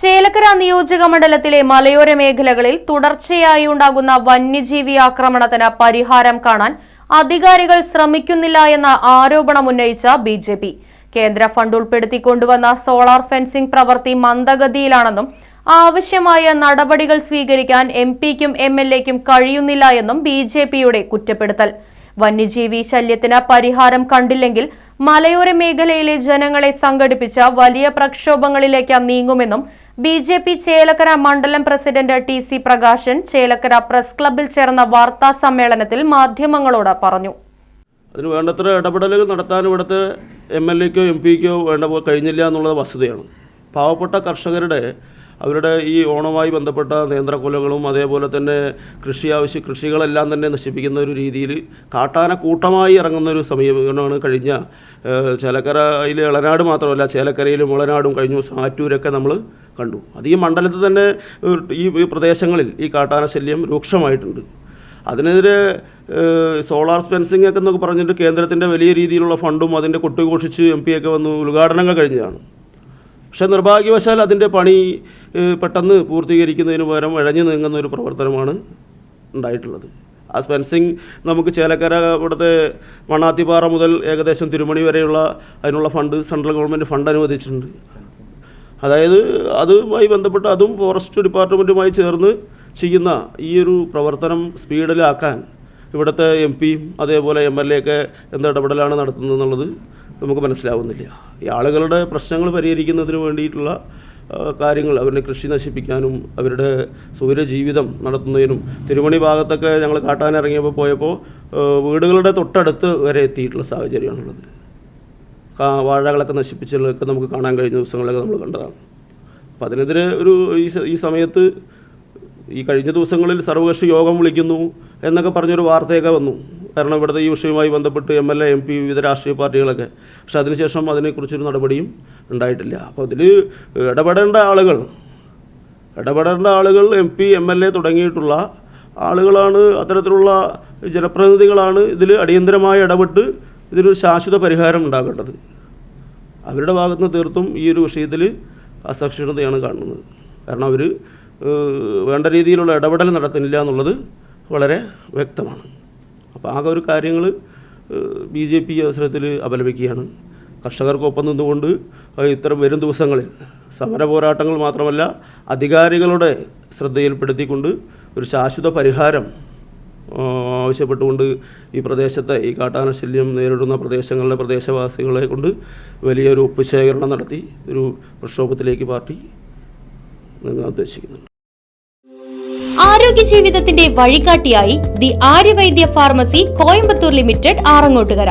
Chelakkara നിയോജക മണ്ഡലത്തിലെ മലയോര മേഖലകളിൽ തുടർച്ചയായി ഉണ്ടാകുന്ന വന്യജീവി ആക്രമണത്തിന് പരിഹാരം കാണാൻ അധികാരികൾ ശ്രമിക്കുന്നില്ല എന്ന ആരോപണം ഉന്നയിച്ച ബി ജെ പി. കേന്ദ്ര ഫണ്ട് ഉൾപ്പെടുത്തി കൊണ്ടുവന്ന സോളാർ ഫെൻസിംഗ് പ്രവൃത്തി മന്ദഗതിയിലാണെന്നും ആവശ്യമായ നടപടികൾ സ്വീകരിക്കാൻ എം പിക്കും എം എൽ എക്കും കഴിയുന്നില്ല എന്നും ബി ജെ പിയുടെ കുറ്റപ്പെടുത്തൽ. വന്യജീവി ശല്യത്തിന് പരിഹാരം കണ്ടില്ലെങ്കിൽ മലയോര മേഖലയിലെ ജനങ്ങളെ സംഘടിപ്പിച്ച വലിയ പ്രക്ഷോഭങ്ങളിലേക്ക് നീങ്ങുമെന്നും ബി ജെ പി ചേലക്കര മണ്ഡലം president T C Prakashan Chelakkara press ക്ലബിൽ ചേർന്ന വാർത്താ സമ്മേളനത്തിൽ മാധ്യമങ്ങളോട് പറഞ്ഞു. അതിന് വേണ്ടത്ര ഇടപെടലുകൾ നടത്താൻ ഇവിടുത്തെ എം എൽ എക്കോ എം പിക്കോ വേണ്ട കഴിഞ്ഞില്ല എന്നുള്ളത് വസ്തുതയാണ്. പാവപ്പെട്ട കർഷകരുടെ അവരുടെ ഈ ഓണവുമായി ബന്ധപ്പെട്ട നേന്ത്രക്കൊലകളും അതേപോലെ തന്നെ കൃഷി ആവശ്യ കൃഷികളെല്ലാം തന്നെ നശിപ്പിക്കുന്ന ഒരു രീതിയിൽ കാട്ടാന കൂട്ടമായി ഇറങ്ങുന്ന ഒരു സമീപനമാണ് കഴിഞ്ഞ ചേലക്കരയിൽ ഇളനാട് മാത്രമല്ല ചേലക്കരയിലും ഇളനാടും കഴിഞ്ഞ ദിവസം ആറ്റൂരൊക്കെ നമ്മൾ കണ്ടു. അത് ഈ മണ്ഡലത്തിൽ തന്നെ ഈ പ്രദേശങ്ങളിൽ ഈ കാട്ടാന ശല്യം രൂക്ഷമായിട്ടുണ്ട്. അതിനെതിരെ സോളാർ ഫെൻസിങ് ഒക്കെ എന്നൊക്കെ പറഞ്ഞിട്ട് കേന്ദ്രത്തിന്റെ വലിയ രീതിയിലുള്ള ഫണ്ടും അതിന്റെ കൊട്ടുഘോഷിച്ച് എം പി ഒക്കെ വന്നു ഉദ്ഘാടനങ്ങൾ കഴിഞ്ഞതാണ്. പക്ഷെ നിർഭാഗ്യവശാൽ അതിന്റെ പണി പെട്ടെന്ന് പൂർത്തീകരിക്കുന്നതിന് പകരം ഇഴഞ്ഞു നീങ്ങുന്ന ഒരു പ്രവർത്തനമാണ് ഉണ്ടായിട്ടുള്ളത്. ആ ഫെൻസിങ് നമുക്ക് ചേലക്കര ഇവിടുത്തെ മണ്ണാത്തിപ്പാറ മുതൽ ഏകദേശം തിരുമണി വരെയുള്ള അതിനുള്ള ഫണ്ട് സെൻട്രൽ ഗവൺമെന്റ് ഫണ്ട് അനുവദിച്ചിട്ടുണ്ട്. അതായത് അതുമായി ബന്ധപ്പെട്ട് അതും ഫോറസ്റ്റ് ഡിപ്പാർട്ട്മെന്റുമായി ചേർന്ന് ചെയ്യുന്ന ഈ ഒരു പ്രവർത്തനം സ്പീഡിലാക്കാൻ ഇവിടുത്തെ എം പിയും അതേപോലെ എം എൽ എ ഒക്കെ എന്ത് ഇടപെടലാണ് നടത്തുന്നത് എന്നുള്ളത് നമുക്ക് മനസ്സിലാവുന്നില്ല. ഈ ആളുകളുടെ പ്രശ്നങ്ങൾ പരിഹരിക്കുന്നതിന് വേണ്ടിയിട്ടുള്ള കാര്യങ്ങൾ അവരുടെ കൃഷി നശിപ്പിക്കാനും അവരുടെ സൂര്യജീവിതം നടത്തുന്നതിനും തിരുമണി ഭാഗത്തൊക്കെ ഞങ്ങൾ കാട്ടാനിറങ്ങിയപ്പോൾ പോയപ്പോൾ വീടുകളുടെ തൊട്ടടുത്ത് വരെ എത്തിയിട്ടുള്ള സാഹചര്യമാണുള്ളത്. വാഴകളൊക്കെ നശിപ്പിച്ചതൊക്കെ നമുക്ക് കാണാൻ കഴിഞ്ഞ ദിവസങ്ങളിലൊക്കെ നമ്മൾ കണ്ടതാണ്. അപ്പം അതിനെതിരെ ഒരു ഈ ഈ സമയത്ത് ഈ കഴിഞ്ഞ ദിവസങ്ങളിൽ സർവകക്ഷി യോഗം വിളിക്കുന്നു എന്നൊക്കെ പറഞ്ഞൊരു വാർത്തയൊക്കെ വന്നു. കാരണം ഇവിടുത്തെ ഈ വിഷയവുമായി ബന്ധപ്പെട്ട് M L A M P വിവിധ രാഷ്ട്രീയ പാർട്ടികളൊക്കെ. പക്ഷെ അതിനുശേഷം അതിനെക്കുറിച്ചൊരു നടപടിയും ഉണ്ടായിട്ടില്ല. അപ്പോൾ അതിൽ ഇടപെടേണ്ട ആളുകൾ ഇടപെടേണ്ട ആളുകൾ M P M L A തുടങ്ങിയിട്ടുള്ള ആളുകളാണ് അത്തരത്തിലുള്ള ജനപ്രതിനിധികളാണ് ഇതിൽ അടിയന്തരമായി ഇടപെട്ട് ഇതിനൊരു ശാശ്വത പരിഹാരം ഉണ്ടാകേണ്ടത്. അവരുടെ ഭാഗത്ത് നിന്ന് തീർത്തും ഈ ഒരു വിഷയത്തിൽ അസഹിഷ്ണുതയാണ് കാണുന്നത്. കാരണം അവർ വേണ്ട രീതിയിലുള്ള ഇടപെടൽ നടത്തുന്നില്ല എന്നുള്ളത് വളരെ വ്യക്തമാണ്. അപ്പോൾ ആകെ ഒരു കാര്യങ്ങൾ ബി ജെ പി അവസരത്തിൽ അപലപിക്കുകയാണ്. കർഷകർക്കൊപ്പം നിന്നുകൊണ്ട് ഇത്തരം വരും ദിവസങ്ങളിൽ സമര പോരാട്ടങ്ങൾ മാത്രമല്ല അധികാരികളുടെ ശ്രദ്ധയിൽപ്പെടുത്തിക്കൊണ്ട് ഒരു ശാശ്വത പരിഹാരം ആവശ്യപ്പെട്ടുകൊണ്ട് ഈ പ്രദേശത്തെ ഈ കാട്ടാന ശല്യം നേരിടുന്ന പ്രദേശങ്ങളിലെ പ്രദേശവാസികളെ കൊണ്ട് വലിയൊരു ഒപ്പുശേഖരണം നടത്തി ഒരു പ്രക്ഷോഭത്തിലേക്ക് പാർട്ടി ഉദ്ദേശിക്കുന്നുണ്ട്. ആരോഗ്യ ജീവിതത്തിന്റെ വഴികാട്ടിയായി the Aryavaidya pharmacy Coimbatore limited Arangottukara.